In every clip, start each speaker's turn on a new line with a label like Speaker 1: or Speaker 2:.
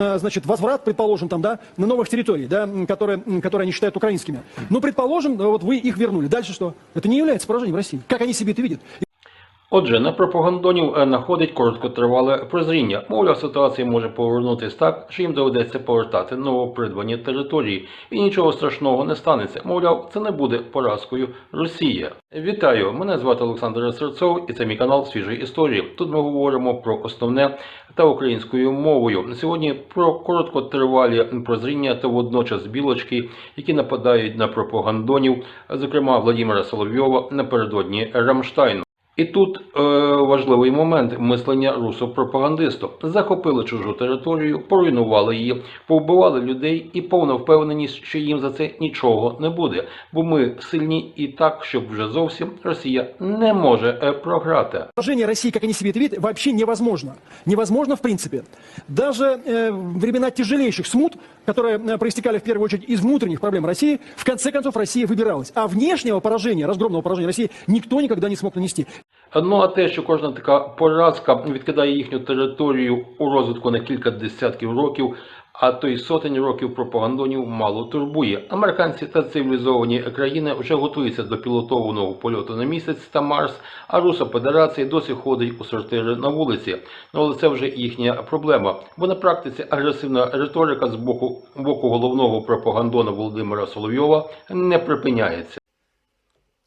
Speaker 1: э, значит, возврат, предположим, там, да, на новых территорий, да, м, которые, м, которые они считают украинскими. Ну, предположим, э, вот вы их вернули. Дальше что? Это не является поражением России. Как они себе это видят?
Speaker 2: Отже, на пропагандонів е, находить короткотривале прозріння. Мовляв, ситуація може повернутися так, що їм доведеться повертати новопридбані території. І нічого страшного не станеться. Мовляв, це не буде поразкою Росії. Вітаю! Мене звати Олександр Серцов і це мій канал Свіжої історії. Тут ми говоримо про основне та українською мовою. Сьогодні про короткотривалі прозріння та водночас білочки, які нападають на пропагандонів, зокрема Владимира Соловйова напередодні Рамштайну. І тут е, важливий момент мислення русопропагандисту. Захопили чужу територію, поруйнували її, повбивали людей і повна впевненість, що їм за це нічого не буде. Бо ми сильні і так, щоб вже зовсім Росія не може е, програти.
Speaker 1: Поражение России, как они себе это видят, вообще невозможно. Невозможно в принципе. Даже э, в времена тяжелейших смут, которые э, проистекали в первую очередь из внутренних проблем России, в конце концов Россия выбиралась. А внешнего поражения, разгромного поражения России никто никогда не смог нанести.
Speaker 2: Ну а те, що кожна така поразка відкидає їхню територію у розвитку на кілька десятків років, а то й сотень років пропагандонів мало турбує. Американці та цивілізовані країни вже готуються до пілотованого польоту на місяць та Марс, а Руса Федерація досі ходить у сортири на вулиці. Ну але це вже їхня проблема. Бо на практиці агресивна риторика з боку, боку головного пропагандона Володимира Соловйова не припиняється.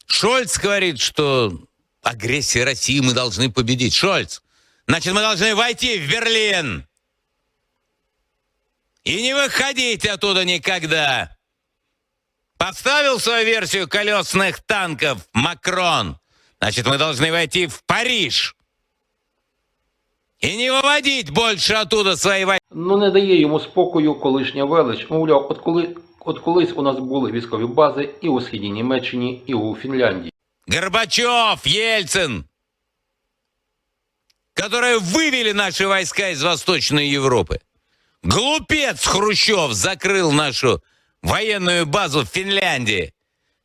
Speaker 3: Шольц говорит, что агрессия России мы должны победить. Шольц, значит, мы должны войти в Берлин и не выходить оттуда никогда. Подставил свою версию колесных танков Макрон. Значит, мы должны войти в Париж и не выводить больше оттуда свои войска.
Speaker 2: Ну не дає йому спокою колишня велич. Мовляв, от коли от колись у нас були військові бази і у східній Німеччині, і у Фінляндії.
Speaker 3: Горбачев, Ельцин, которые вывели наши войска из Восточной Европы. Глупец Хрущев закрыл нашу военную базу в Финляндии.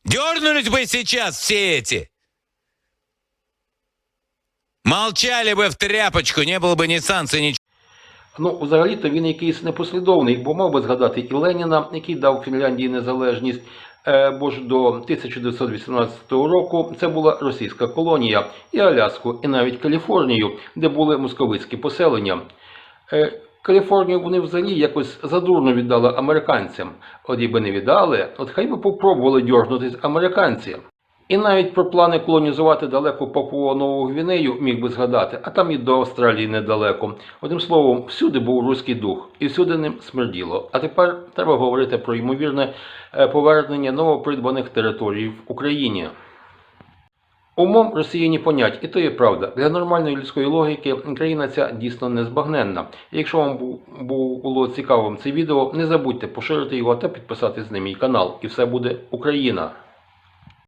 Speaker 3: Дернулись бы сейчас все эти. Молчали бы в тряпочку, не было бы ни санкций, ничего.
Speaker 2: Ну, взагалі-то він якийсь непослідовний, бо мав би згадати і Леніна, який дав Фінляндії незалежність. Е, Бо ж до 1918 року це була російська колонія, і Аляску, і навіть Каліфорнію, де були московицькі поселення. Каліфорнію вони взагалі якось задурно віддали американцям. От якби не віддали, от хай би попробували дьорнутись американці. І навіть про плани колонізувати далеко Папуа Нову Гвінею міг би згадати, а там і до Австралії недалеко. Одним словом, всюди був руський дух, і всюди ним смерділо. А тепер треба говорити про ймовірне е, повернення новопридбаних територій в Україні. Умом Росіяні понять, і то є правда. Для нормальної людської логіки країна ця дійсно незбагненна. Якщо вам бу- бу- було цікавим це відео, не забудьте поширити його та підписатись на мій канал. І все буде Україна.